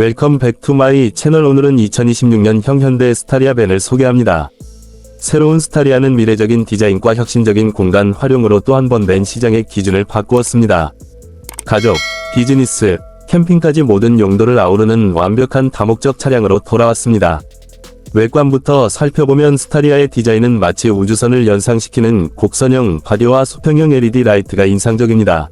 웰컴 백 투 마이 채널 오늘은 2026년 형 현대 스타리아 밴을 소개합니다. 새로운 스타리아는 미래적인 디자인과 혁신적인 공간 활용으로 또 한번밴 시장의 기준을 바꾸었습니다. 가족, 비즈니스, 캠핑까지 모든 용도를 아우르는 완벽한 다목적 차량으로 돌아왔습니다. 외관부터 살펴보면 스타리아의 디자인은 마치 우주선을 연상시키는 곡선형 바디와 수평형 LED 라이트가 인상적입니다.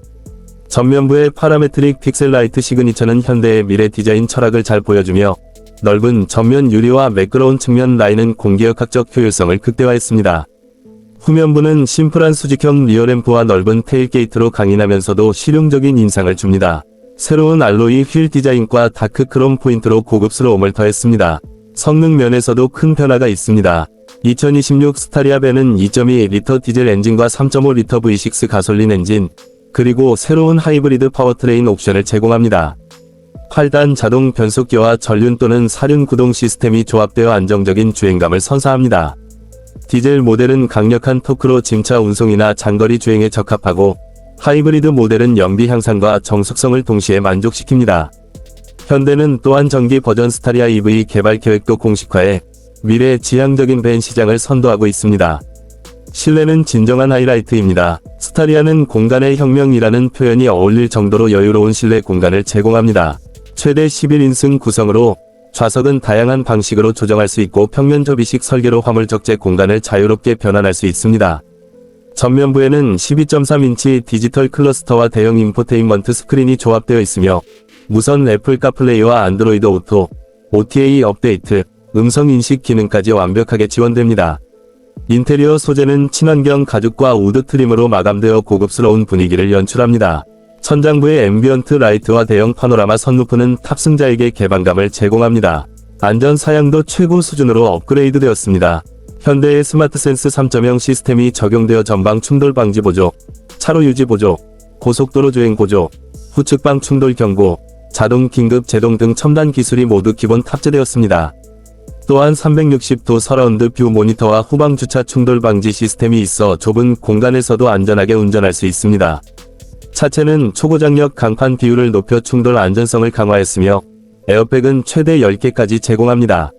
전면부의 파라메트릭 픽셀 라이트 시그니처는 현대의 미래 디자인 철학을 잘 보여주며 넓은 전면 유리와 매끄러운 측면 라인은 공기역학적 효율성을 극대화했습니다. 후면부는 심플한 수직형 리어램프와 넓은 테일게이트로 강인하면서도 실용적인 인상을 줍니다. 새로운 알로이 휠 디자인과 다크 크롬 포인트로 고급스러움을 더했습니다. 성능 면에서도 큰 변화가 있습니다. 2026 스타리아 밴은 2.2리터 디젤 엔진과 3.5리터 V6 가솔린 엔진, 그리고 새로운 하이브리드 파워트레인 옵션을 제공합니다. 8단 자동 변속기와 전륜 또는 사륜 구동 시스템이 조합되어 안정적인 주행감을 선사합니다. 디젤 모델은 강력한 토크로 짐차 운송이나 장거리 주행에 적합하고 하이브리드 모델은 연비 향상과 정숙성을 동시에 만족시킵니다. 현대는 또한 전기 버전 스타리아 EV 개발 계획도 공식화해 미래 지향적인 밴 시장을 선도하고 있습니다. 실내는 진정한 하이라이트입니다. 스타리아는 공간의 혁명이라는 표현이 어울릴 정도로 여유로운 실내 공간을 제공합니다. 최대 11인승 구성으로 좌석은 다양한 방식으로 조정할 수 있고 평면 접이식 설계로 화물 적재 공간을 자유롭게 변환할 수 있습니다. 전면부에는 12.3인치 디지털 클러스터와 대형 인포테인먼트 스크린이 조합되어 있으며 무선 애플 카플레이와 안드로이드 오토, OTA 업데이트, 음성 인식 기능까지 완벽하게 지원됩니다. 인테리어 소재는 친환경 가죽과 우드 트림으로 마감되어 고급스러운 분위기를 연출합니다. 천장부의 앰비언트 라이트와 대형 파노라마 선루프는 탑승자에게 개방감을 제공합니다. 안전 사양도 최고 수준으로 업그레이드 되었습니다. 현대의 스마트 센스 3.0 시스템이 적용되어 전방 충돌 방지 보조, 차로 유지 보조, 고속도로 주행 보조, 후측방 충돌 경고, 자동 긴급 제동 등 첨단 기술이 모두 기본 탑재되었습니다. 또한 360도 서라운드 뷰 모니터와 후방 주차 충돌 방지 시스템이 있어 좁은 공간에서도 안전하게 운전할 수 있습니다. 차체는 초고장력 강판 비율을 높여 충돌 안전성을 강화했으며 에어백은 최대 10개까지 제공합니다.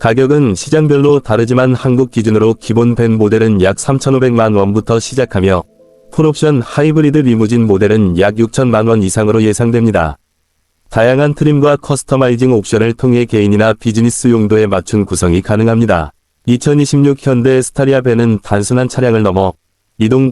가격은 시장별로 다르지만 한국 기준으로 기본 밴 모델은 약 3,500만 원부터 시작하며 풀옵션 하이브리드 리무진 모델은 약 6천만 원 이상으로 예상됩니다. 다양한 트림과 커스터마이징 옵션을 통해 개인이나 비즈니스 용도에 맞춘 구성이 가능합니다. 2026 현대 스타리아 밴은 단순한 차량을 넘어 이동